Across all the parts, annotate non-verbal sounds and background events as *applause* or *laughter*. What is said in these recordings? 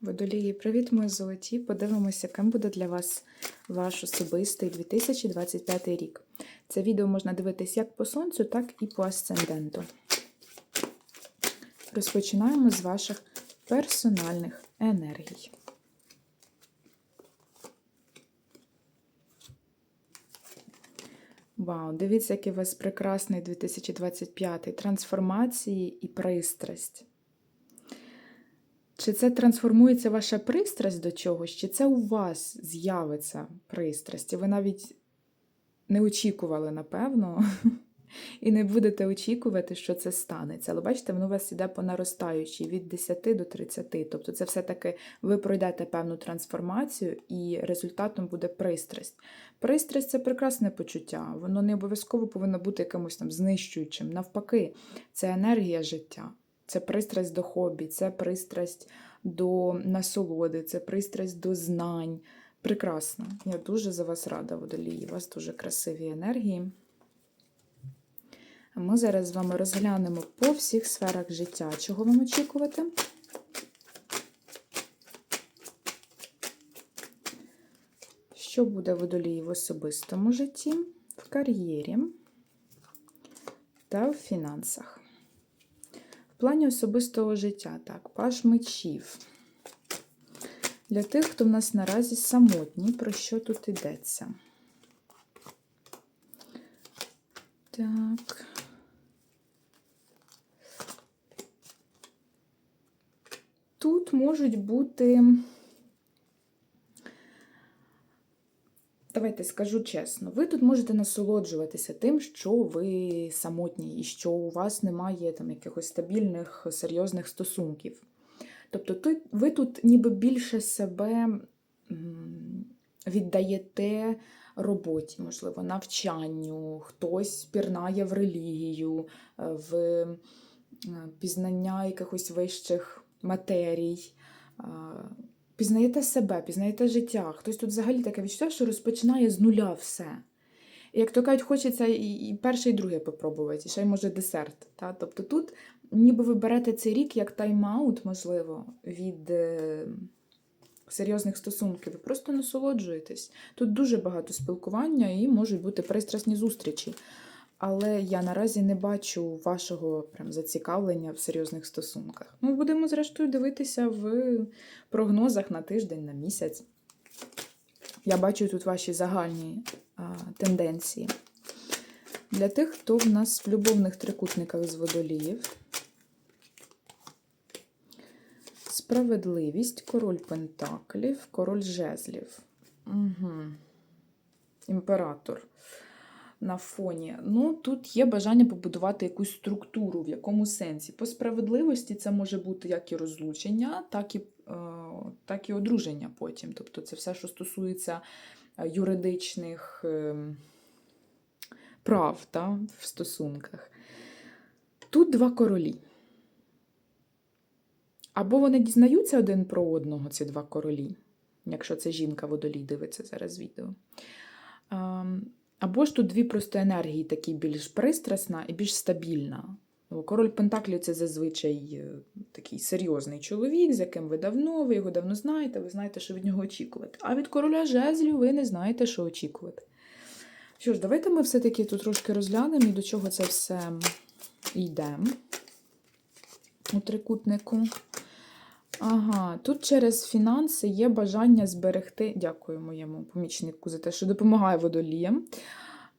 Водолії, привіт, мої золоті! Подивимося, яким буде для вас ваш особистий 2025 рік. Це відео можна дивитись як по сонцю, так і по асценденту. Розпочинаємо з ваших персональних енергій. Вау, дивіться, який у вас прекрасний 2025 трансформації і пристрасть. Чи це трансформується ваша пристрасть до чогось, чи це у вас з'явиться пристрасть? І ви навіть не очікували, напевно, *laughs* і не будете очікувати, що це станеться. Але бачите, воно у вас іде по наростаючій від 10 до 30. Тобто, це все-таки ви пройдете певну трансформацію, і результатом буде пристрасть. Пристрасть це прекрасне почуття, воно не обов'язково повинно бути якимось там знищуючим. Навпаки, це енергія життя. Це пристрасть до хобі, це пристрасть до насолоди, це пристрасть до знань. Прекрасно. Я дуже за вас рада, водолії. У вас дуже красиві енергії. Ми зараз з вами розглянемо по всіх сферах життя. Чого вам очікувати? Що буде водолії в особистому житті, в кар'єрі та в фінансах? В плані особистого життя, так, паш мечів. Для тих, хто в нас наразі самотній, про що тут йдеться? Так. Тут можуть бути. Давайте скажу чесно, ви тут можете насолоджуватися тим, що ви самотні і що у вас немає там якихось стабільних, серйозних стосунків. Тобто, ви тут ніби більше себе віддаєте роботі, можливо, навчанню, хтось пірнає в релігію, в пізнання якихось вищих матерій. Пізнаєте себе, пізнаєте життя. Хтось тут взагалі таке відчуття, що розпочинає з нуля все. І як то кажуть, хочеться і, перше, і друге попробувати, і ще й може десерт. Та? Тобто тут ніби ви берете цей рік як тайм-аут, можливо, від е, серйозних стосунків. Ви просто насолоджуєтесь. Тут дуже багато спілкування і можуть бути пристрасні зустрічі. Але я наразі не бачу вашого прям зацікавлення в серйозних стосунках. Ну, будемо, зрештою, дивитися в прогнозах на тиждень, на місяць. Я бачу тут ваші загальні а, тенденції. Для тих, хто в нас в любовних трикутниках з водоліїв. Справедливість, король пентаклів, король жезлів. Угу. Імператор на фоні. Ну, тут є бажання побудувати якусь структуру, в якому сенсі. По справедливості це може бути як і розлучення, так і, е, так і одруження потім. Тобто це все, що стосується е, юридичних е, прав та, в стосунках. Тут два королі. Або вони дізнаються один про одного, ці два королі, якщо це жінка водолій дивиться зараз відео. Або ж тут дві просто енергії, такі більш пристрасна і більш стабільна. Король Пентаклів це зазвичай такий серйозний чоловік, з яким ви давно, ви його давно знаєте, ви знаєте, що від нього очікувати. А від короля жезлів ви не знаєте, що очікувати. Що ж, давайте ми все-таки тут трошки розглянемо і до чого це все йде у трикутнику. Ага, тут через фінанси є бажання зберегти. Дякую моєму помічнику за те, що допомагає водоліям.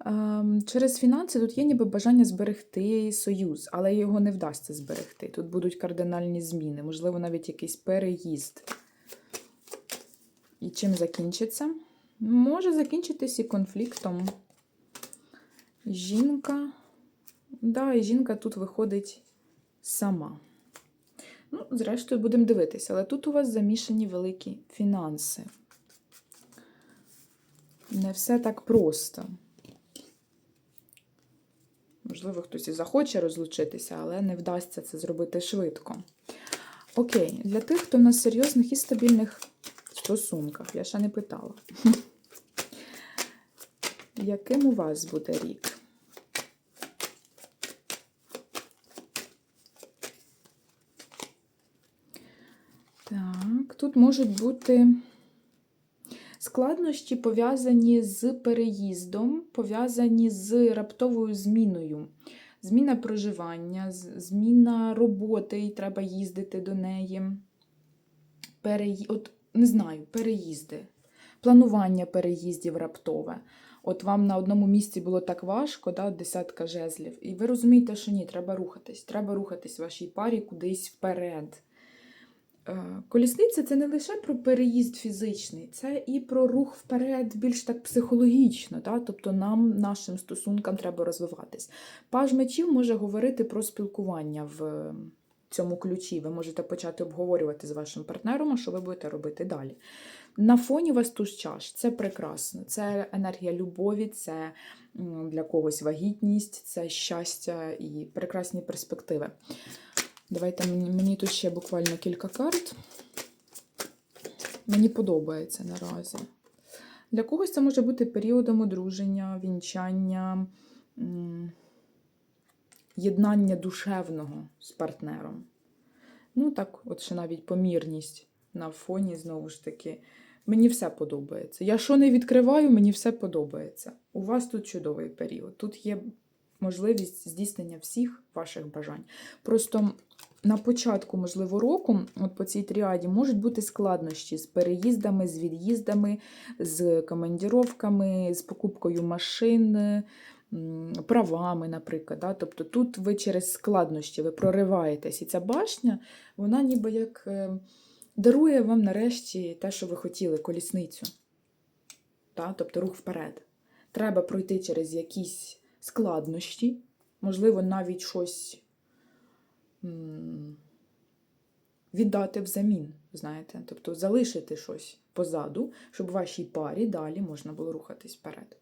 Ем, через фінанси тут є ніби бажання зберегти союз, але його не вдасться зберегти. Тут будуть кардинальні зміни, можливо, навіть якийсь переїзд. І чим закінчиться? Може закінчитись і конфліктом. Жінка. Да, і жінка тут виходить сама. Ну, зрештою, будемо дивитися, але тут у вас замішані великі фінанси. Не все так просто. Можливо, хтось і захоче розлучитися, але не вдасться це зробити швидко. Окей, для тих, хто в нас серйозних і стабільних стосунках, я ще не питала. *laughs* Яким у вас буде рік? Так. Тут можуть бути складнощі пов'язані з переїздом, пов'язані з раптовою зміною. Зміна проживання, зміна роботи, і треба їздити до неї. Переї... От, не знаю, переїзди, планування переїздів раптове. От вам на одному місці було так важко, да, десятка жезлів, і ви розумієте, що ні, треба рухатись. Треба рухатись вашій парі кудись вперед. Е, Колісниця це не лише про переїзд фізичний, це і про рух вперед більш так психологічно. Да? Тобто нам, нашим стосункам треба розвиватись. Паж мечів може говорити про спілкування в е, цьому ключі. Ви можете почати обговорювати з вашим партнером, а що ви будете робити далі. На фоні вас туз чаш. Це прекрасно. Це енергія любові, це для когось вагітність, це щастя і прекрасні перспективи. Давайте мені, тут ще буквально кілька карт. Мені подобається наразі. Для когось це може бути періодом одруження, вінчання, єднання душевного з партнером. Ну, так, от ще навіть помірність на фоні, знову ж таки. Мені все подобається. Я що не відкриваю, мені все подобається. У вас тут чудовий період. Тут є можливість здійснення всіх ваших бажань. Просто на початку, можливо, року, от по цій тріаді, можуть бути складнощі з переїздами, з від'їздами, з командіровками, з покупкою машин, правами, наприклад. Да? Тобто тут ви через складнощі ви прориваєтесь, і ця башня, вона ніби як е, дарує вам нарешті те, що ви хотіли, колісницю. Да? Тобто рух вперед. Треба пройти через якісь складнощі, можливо, навіть щось віддати взамін, знаєте, тобто залишити щось позаду, щоб вашій парі далі можна було рухатись вперед.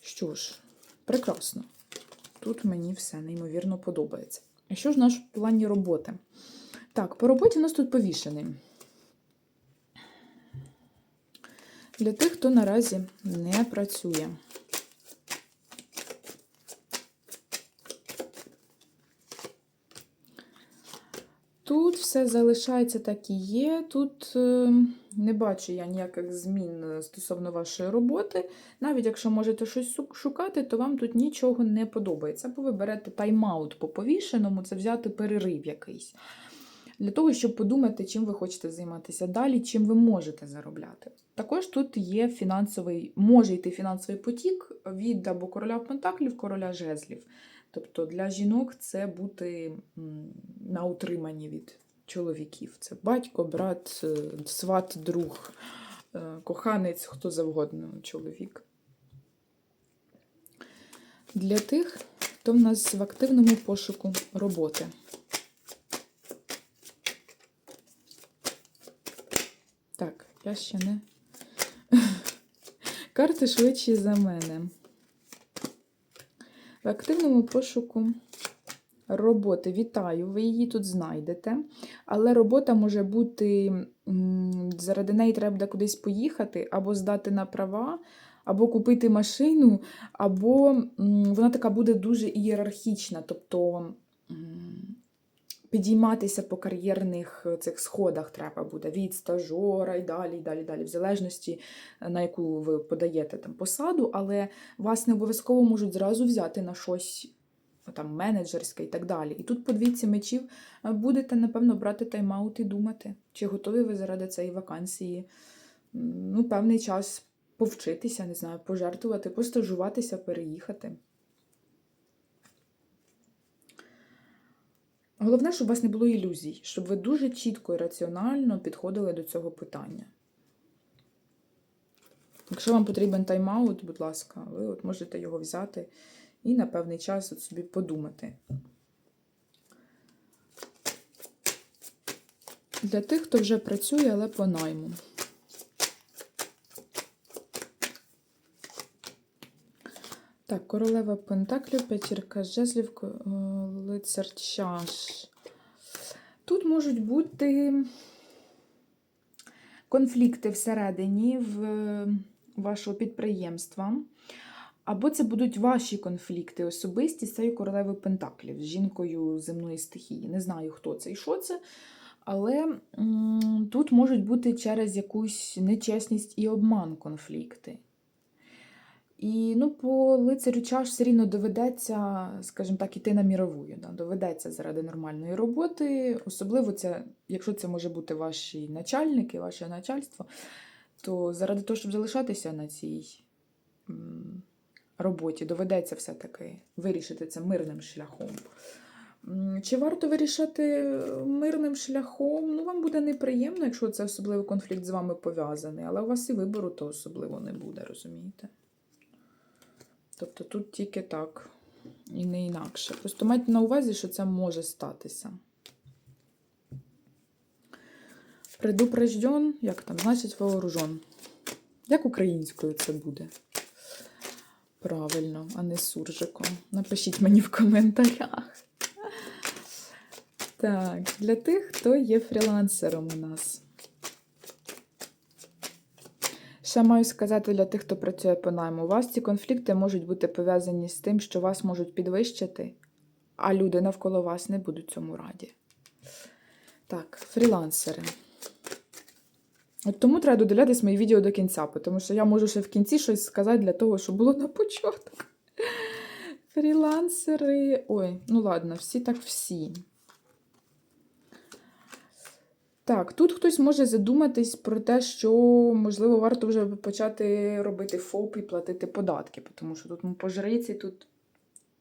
Що ж, прекрасно. Тут мені все неймовірно подобається. А що ж наш в плані роботи? Так, по роботі у нас тут повішений. Для тих, хто наразі не працює. Тут все залишається так і є. Тут е, не бачу я ніяких змін е, стосовно вашої роботи. Навіть якщо можете щось шукати, то вам тут нічого не подобається. Або ви берете тайм-аут по повішеному, це взяти перерив якийсь. Для того, щоб подумати, чим ви хочете займатися далі, чим ви можете заробляти. Також тут є фінансовий, може йти фінансовий потік від або короля Пентаклів, короля жезлів. Тобто для жінок це бути на утриманні від чоловіків. Це батько, брат, е, сват, друг, е, коханець, хто завгодно чоловік. Для тих, хто в нас в активному пошуку роботи. Так, я ще не. *laughs* Карти швидші за мене. В активному пошуку роботи. Вітаю, ви її тут знайдете. Але робота може бути, заради неї треба кудись поїхати, або здати на права, або купити машину, або вона така буде дуже ієрархічна. Тобто підійматися по кар'єрних е, цих сходах треба буде від стажора і далі, і далі, далі, в залежності е, на яку ви подаєте там посаду, але вас не обов'язково можуть зразу взяти на щось там менеджерське і так далі. І тут по двійці мечів е, будете, напевно, брати тайм-аут і думати, чи готові ви заради цієї вакансії ну, певний час повчитися, не знаю, пожертвувати, постажуватися, переїхати. Головне, щоб у вас не було ілюзій, щоб ви дуже чітко і раціонально підходили до цього питання. Якщо вам потрібен тайм-аут, будь ласка, ви от можете його взяти і на певний час от собі подумати. Для тих, хто вже працює, але по найму. Так, королева Пентаклів, п'ятірка жезлів, е, лицар чаш. Тут можуть бути конфлікти всередині в е, вашого підприємства. Або це будуть ваші конфлікти особисті з цією королевою Пентаклів, з жінкою земної стихії. Не знаю, хто це і що це. Але тут можуть бути через якусь нечесність і обман конфлікти. І ну, по лицарю чаш все рівно доведеться, скажімо так, іти на міровую. Да? Доведеться заради нормальної роботи. Особливо це, якщо це може бути ваші начальники, ваше начальство, то заради того, щоб залишатися на цій роботі, доведеться все-таки вирішити це мирним шляхом. Чи варто вирішати мирним шляхом? Ну, вам буде неприємно, якщо це особливий конфлікт з вами пов'язаний, але у вас і вибору то особливо не буде, розумієте? Тобто тут тільки так і не інакше. Просто майте на увазі, що це може статися. Предупрежден, як там, значить вооружен. Як українською це буде? Правильно, а не суржиком. Напишіть мені в коментарях. Так, для тих, хто є фрілансером у нас. Ще маю сказати для тих, хто працює по найму. У вас ці конфлікти можуть бути пов'язані з тим, що вас можуть підвищити, а люди навколо вас не будуть цьому раді. Так, фрілансери. От тому треба додивлятись мої відео до кінця, тому що я можу ще в кінці щось сказати для того, щоб було на початок. Фрілансери. Ой, ну ладно, всі так всі. Так, тут хтось може задуматись про те, що, можливо, варто вже почати робити ФОП і платити податки, тому що тут ну, по тут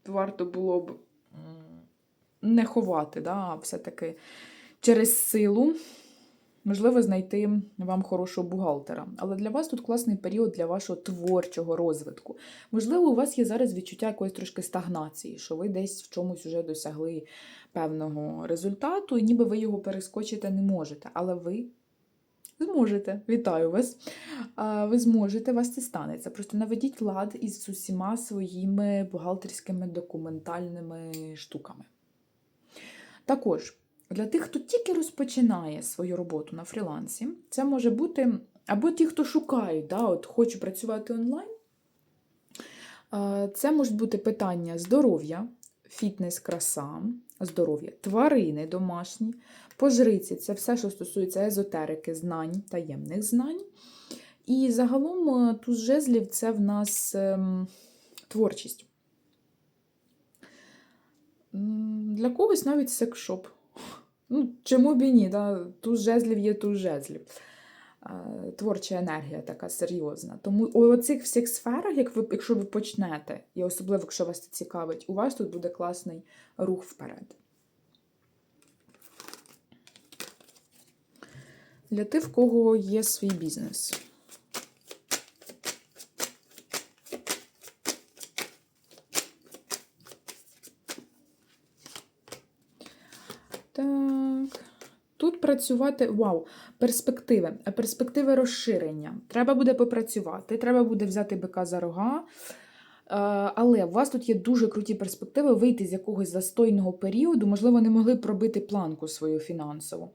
варто було б не ховати, да, а все-таки через силу, можливо, знайти вам хорошого бухгалтера. Але для вас тут класний період для вашого творчого розвитку. Можливо, у вас є зараз відчуття якоїсь трошки стагнації, що ви десь в чомусь вже досягли певного результату, і ніби ви його перескочити не можете. Але ви зможете. Вітаю вас. Ви зможете, вас це станеться. Просто наведіть лад із усіма своїми бухгалтерськими документальними штуками. Також. Для тих, хто тільки розпочинає свою роботу на фрілансі, це може бути або ті, хто шукають, да, от хочу працювати онлайн. Це можуть бути питання здоров'я, фітнес, краса, здоров'я, тварини домашні, по жриці це все, що стосується езотерики, знань, таємних знань. І загалом е, туз жезлів це в нас ем, творчість. Для когось навіть секшоп. Ну, чому б і ні? Да? Туз жезлів є туз жезлів. Творча енергія така серйозна. Тому у цих всіх сферах, як ви, якщо ви почнете, і особливо, якщо вас це цікавить, у вас тут буде класний рух вперед. Для тих, в кого є свій бізнес. Так. Тут працювати, вау, перспективи, перспективи розширення. Треба буде попрацювати, треба буде взяти бика за рога. Е, Але у вас тут є дуже круті перспективи вийти з якогось застойного періоду, можливо, не могли пробити планку свою фінансову.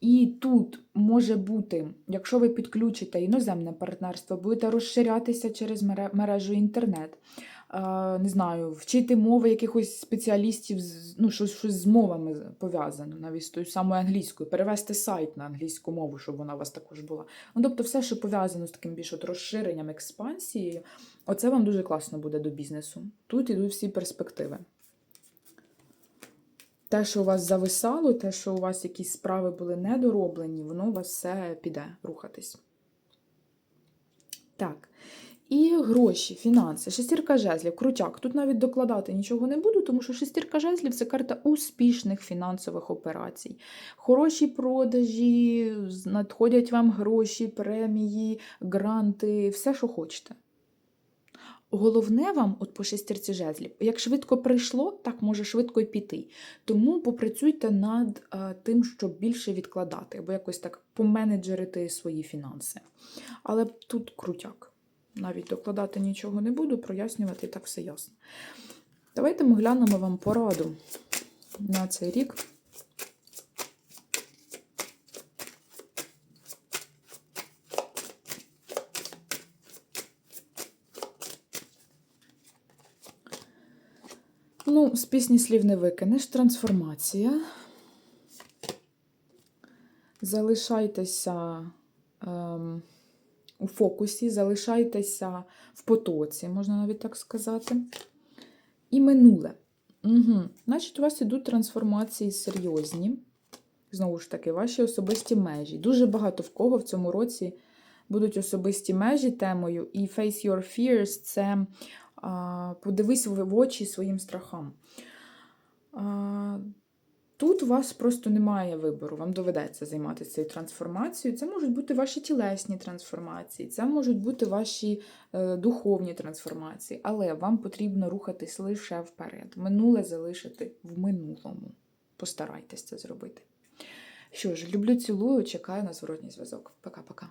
І тут може бути, якщо ви підключите іноземне партнерство, будете розширятися через мережу інтернет, не знаю, вчити мови якихось спеціалістів, ну, щось, щось з мовами пов'язано, навіть з тою самою англійською, перевести сайт на англійську мову, щоб вона у вас також була. Ну, тобто, все, що пов'язано з таким більш от розширенням, експансією, оце вам дуже класно буде до бізнесу. Тут ідуть всі перспективи. Те, що у вас зависало, те, що у вас якісь справи були недороблені, воно у вас все піде рухатись. Так. І гроші, фінанси, шестірка жезлів, крутяк. Тут навіть докладати нічого не буду, тому що шестірка жезлів це карта успішних фінансових операцій. Хороші продажі, надходять вам гроші, премії, гранти, все, що хочете. Головне вам, от по шестірці жезлів, як швидко прийшло, так може швидко й піти. Тому попрацюйте над е, тим, щоб більше відкладати, або якось так поменеджерити свої фінанси. Але тут крутяк. Навіть докладати нічого не буду, прояснювати так все ясно. Давайте ми глянемо вам пораду на цей рік. Ну, з пісні слів не викинеш. Трансформація. залишайтеся ем, у фокусі, залишайтеся в потоці, можна навіть так сказати. І минуле. Угу. Значить, у вас ідуть трансформації серйозні. Знову ж таки, ваші особисті межі. Дуже багато в кого в цьому році будуть особисті межі темою. І Face Your Fears це а, подивись в очі своїм страхам. А, Тут у вас просто немає вибору, вам доведеться займатися цією трансформацією. Це можуть бути ваші тілесні трансформації, це можуть бути ваші е, духовні трансформації, але вам потрібно рухатись лише вперед. Минуле залишити в минулому. Постарайтесь це зробити. Що ж, люблю, цілую, чекаю на зворотній зв'язок. Пока-пока.